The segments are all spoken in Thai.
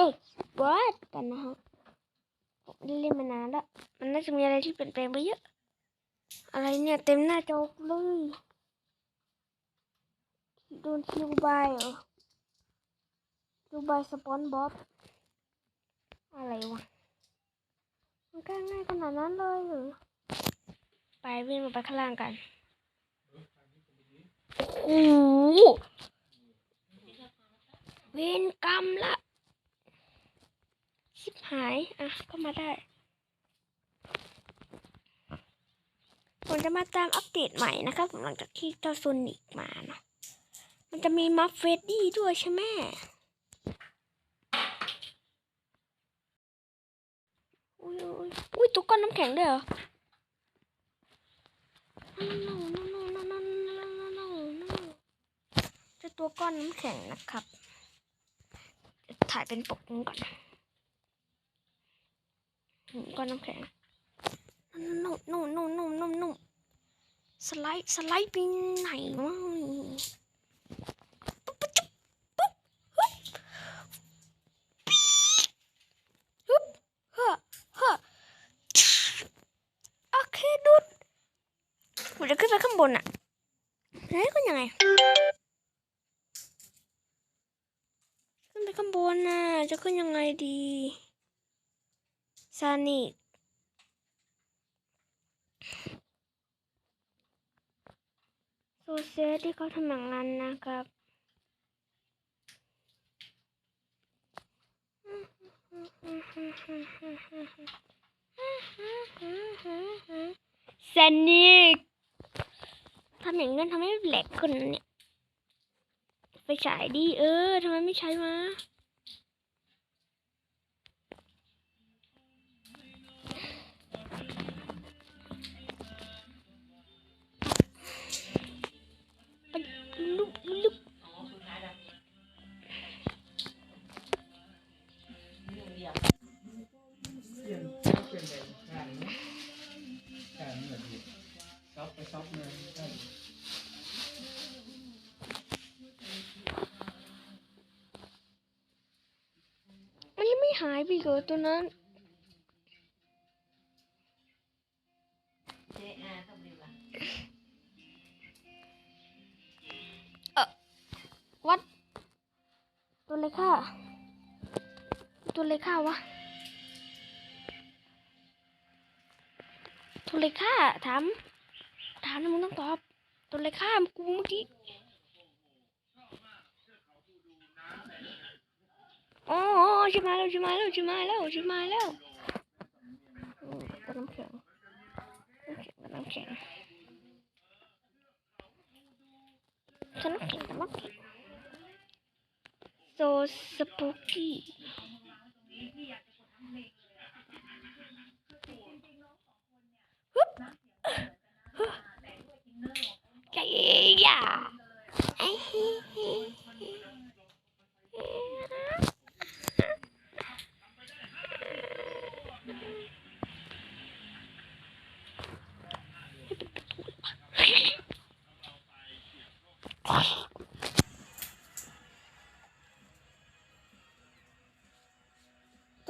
ด็กบอสกันนะฮะผมเล่นมานานแล้ว มันน่าจะมีอะไรที่เปลี่ยนแปลงไปเยอะ อะไรเนี่ยเต็มหน้าจอเลยโดนคิวบายเหรอคิวบายสปอนบ๊อบอะไรวะ มันก็ง่ายขนาดนั้นเลยเหรอไปวิ่งลงไปข้างล่างกันโอ้โหเวรกรรมละ หาย อะ ก็มาได้ ผมจะมาตามอัปเดตใหม่นะครับผมหลังจากที่เจ้าโซนิกมาเนาะ มันจะมีมัฟเฟดดี้ด้วยใช่ไหมอุ้ยอุ้ยอยตุ๊กก้อนน้ำแข็งด้เหรอจะตัวก้อนน้ำแข็งนะครับ ถ่ายเป็นปกก่อน ก้อนน้ำแข็งนุ่มนุ่มนุ่มนุ่มนุ่มนุ่มสไลด์สไลด์ไปไหนวะปุ๊บปุ๊บปุ๊บปุ๊บฮึบเฮ้อเฮ้อโอเคดูดผมจะขึ้นไปข้างบนอะเฮ้ยก็ยังไง ขึ้นไปข้างบนน่ะ จะขึ้นยังไงดี ซนิกโซเซที่เขาทำอย่างนั้นนะครับแซนิกทำอย่างนั้นทำให้แหลกขึ้นเนี่ย ไปฉายดีเออทำไมไม่ใช้มา หายไปกเหรอตัวนั้นเออวัด ตัวเล็กค่ะ ตัวเล็กค่ะวะ ตัวเล็กค่ะถาม ถามนะมึงต้องตอบ ตัวเล็กค่ะกูเมื่อกี้ อ๋อชิมาแล้วชิมาแล้วชิมาแล้วชิมาแล้วอืมตัวน้ำแข็งน้ำแข็งตัวน้ำแข็งตัวน้ำแข็ง so spooky ฮึ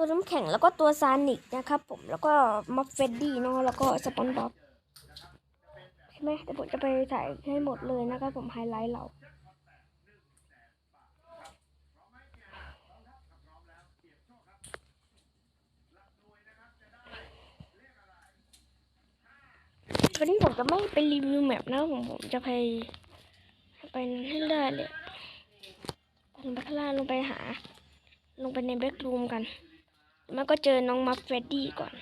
ตัวน้ำแข็งแล้วก็ตัวซานิกนะครับผมแล้วก็มัฟเฟดดี้เนาะแล้วก็สปอนบ๊อบใช่ไหมเดี๋ยวผมจะไปถ่ายให้หมดเลยนะครับผมไฮไลท์เราวันนี้ผมจะไม่ไปรีวิวแมปนะผมผมจะไปไปให้ได้เลยลงไปข้างล่างลงไปหา ลงไปในเบดรูมกัน มันก็เจอน้องมัฟเฟดดี้ก่อน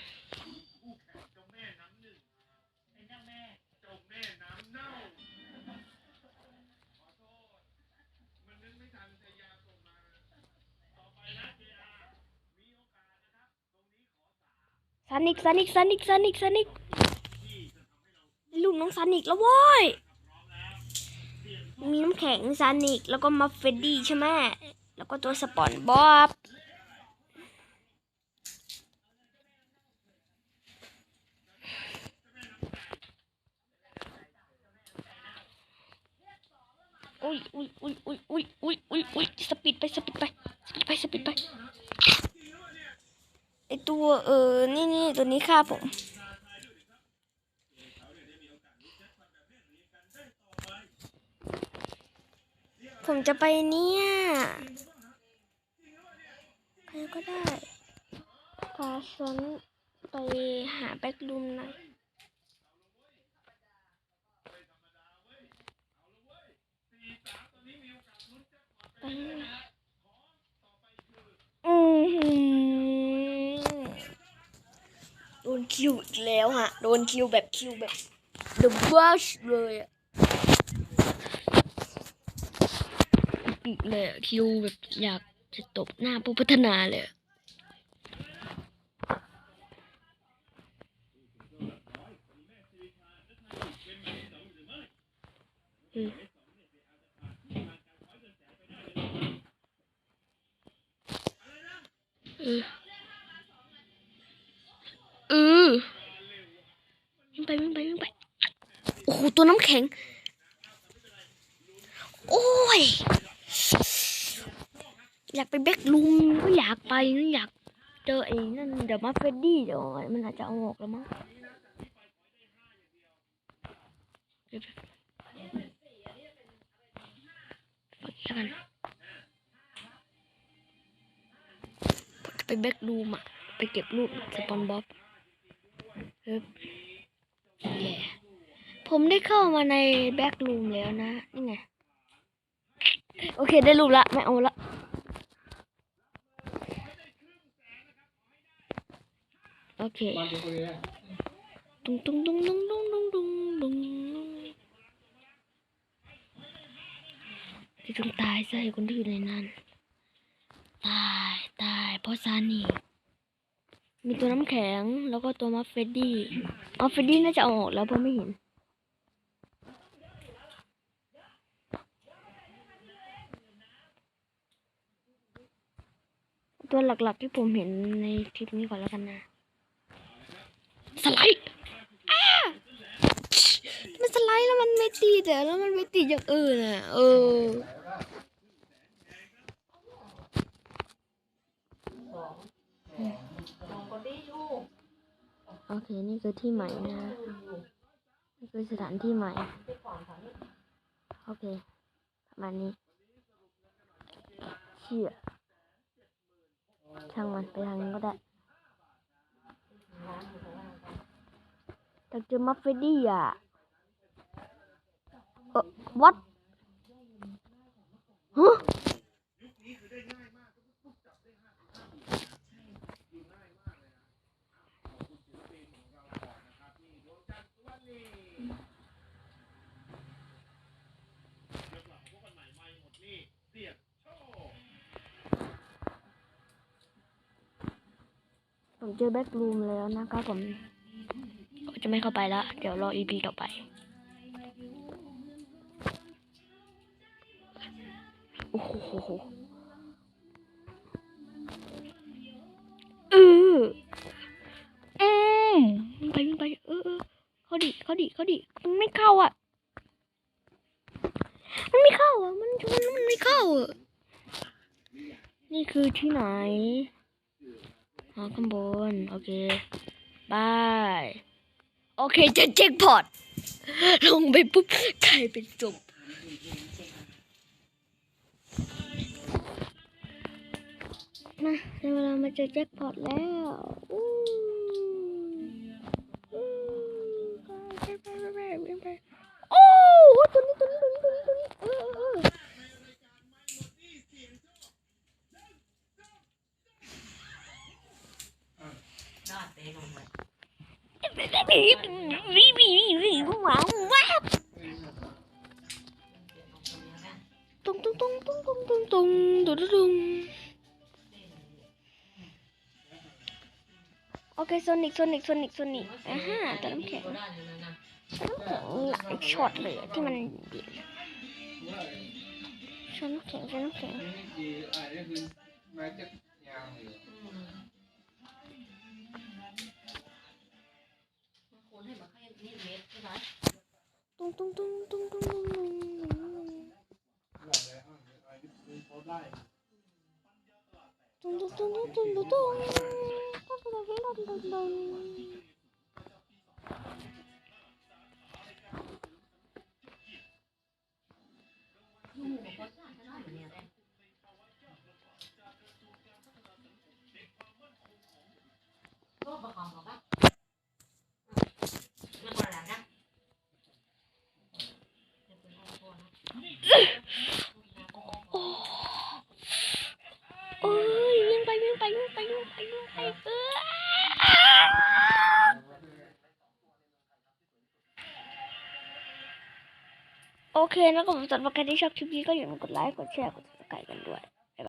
ซานิกซานิกซานิกซานิกซานิกลูกน้องซานิกแล้วเว้ยมีน้ำแข็งซานิกแล้วก็มัฟเฟดดี้ใช่ไหมแล้วก็ตัวสปอนบ๊อบ อุ้ยอุ้ยอุ้ยอุ้ยอุ้ยอุ้ยอุ้ยอุ้ยสปีดไปสปีดไปสปีดไปสปีดไปไอตัวเออนี่นี่ตัวนี้ฆ่าผมผมจะไปเนี่ยใครก็ได้พาฉันไปหาแบ็กลูมหน่อย อือหือโดนคิวอีกแล้วฮะ โดนคิวแบบคิวแบบ the brush เลยอะอีกเลยอะคิวแบบอยากจะตบหน้าผู้พัฒนาเลยอะอืม ออเออวิ่งไปวิ่งไปวิ่งไป โอ้โห ตัวน้ำแข็ง โอ้ย อยากไปเบคลูมก็อยากไปนอยากเจอไอ้นั่นเดี๋ยวมาเฟดดี้เดี๋ยวมันอาจจะเอาออกแล้วมั้งไปกัน ไปเบคลูมอะไปเก็บรูปสปอนบ๊อบเฮ้ยผมได้เข้ามาในแบ็กลูมแล้วนะ นี่ไง โอเคได้รูปละ ไม่เอาละโอเคตุ้งตุ้งตุ้งตุ้งตุ้งตุ้งตุ้งตุ้งที่ต้องตายซะคนที่อยู่ในนั้น ตายตายเพราะซานี่ มีตัวน้ำแข็งแล้วก็ตัวมัฟเฟดดี้มัฟเฟดดี้น่าจะออกแล้วเพราะไม่เห็น ตัวหลักๆที่ผมเห็นในคลิปนี้ก่อนแล้วกันนะสไลด์อ้ามันสไลด์แล้วมันไม่ตีแต่แล้วมันไม่ตีอย่างอื่นอะเออ โอเค นี่คือที่ใหม่นะ นี่คือสถานที่ใหม่ โอเค ประมาณนี้ เชี่ยช่างมันไปทางนั้นก็ได้อยากเจอมัฟเฟดี้อะเออ what ฮะ ผมเจอแบ็กรูมแล้วนะครับผมจะไม่เข้าไปแล้วเดี๋ยวรออีพีต่อไป โอ้โหเออเอืมไปวิ่งไปเออเออเขาดิเขาดิเขาดิมันไม่เข้าอะ มันไม่เข้าอะ มันชนแล้วมันไม่เข้าอะ นี่คือที่ไหน อ๋อข้างบน โอเคบายโอเคจะแจ็คพอตลงไปปุ๊บใครเป็นศพมาได้เวลามาเจอแจ็คพอตแล้วอู้อู้ไปไปไปไปไปโอ้โหตัวนี้ตัวนี้เออเออเออ วีวีวีวีว้าวว้าว ตุ้งตุ้งตุ้งตุ้งตุ้งตุ้งตุ้งตุ้งตุ้งโอเคโซนิกโซนิกโซนิกโซนิกอ่าฮะตัวน้ำแข็งน้ำแข็งหลายช็อตเลยที่มันเดีช็อตน้ำแข็งช็อตน้ำแข็ง นี่คืออะไรนี่คือไม้จะยาวอยู่ตุ้งตุ้งตุ้งตุ้งตุ้งตุ้งตุ้งตุ้งเลยอะอะไรที่คือเขาได้ตุ้งตุ้งตุ้งตุ้งตุ้งตุ้งตุ้งตุ้งตุ้งตุ้ง งไปวิ่งไปวิ่งไปเออโอเคนะก็ผมสำหรับใครที่ชอบคลิปนี้ก็อย่าลืมกดไลค์ กดแชร์ กดติดตามกันด้วย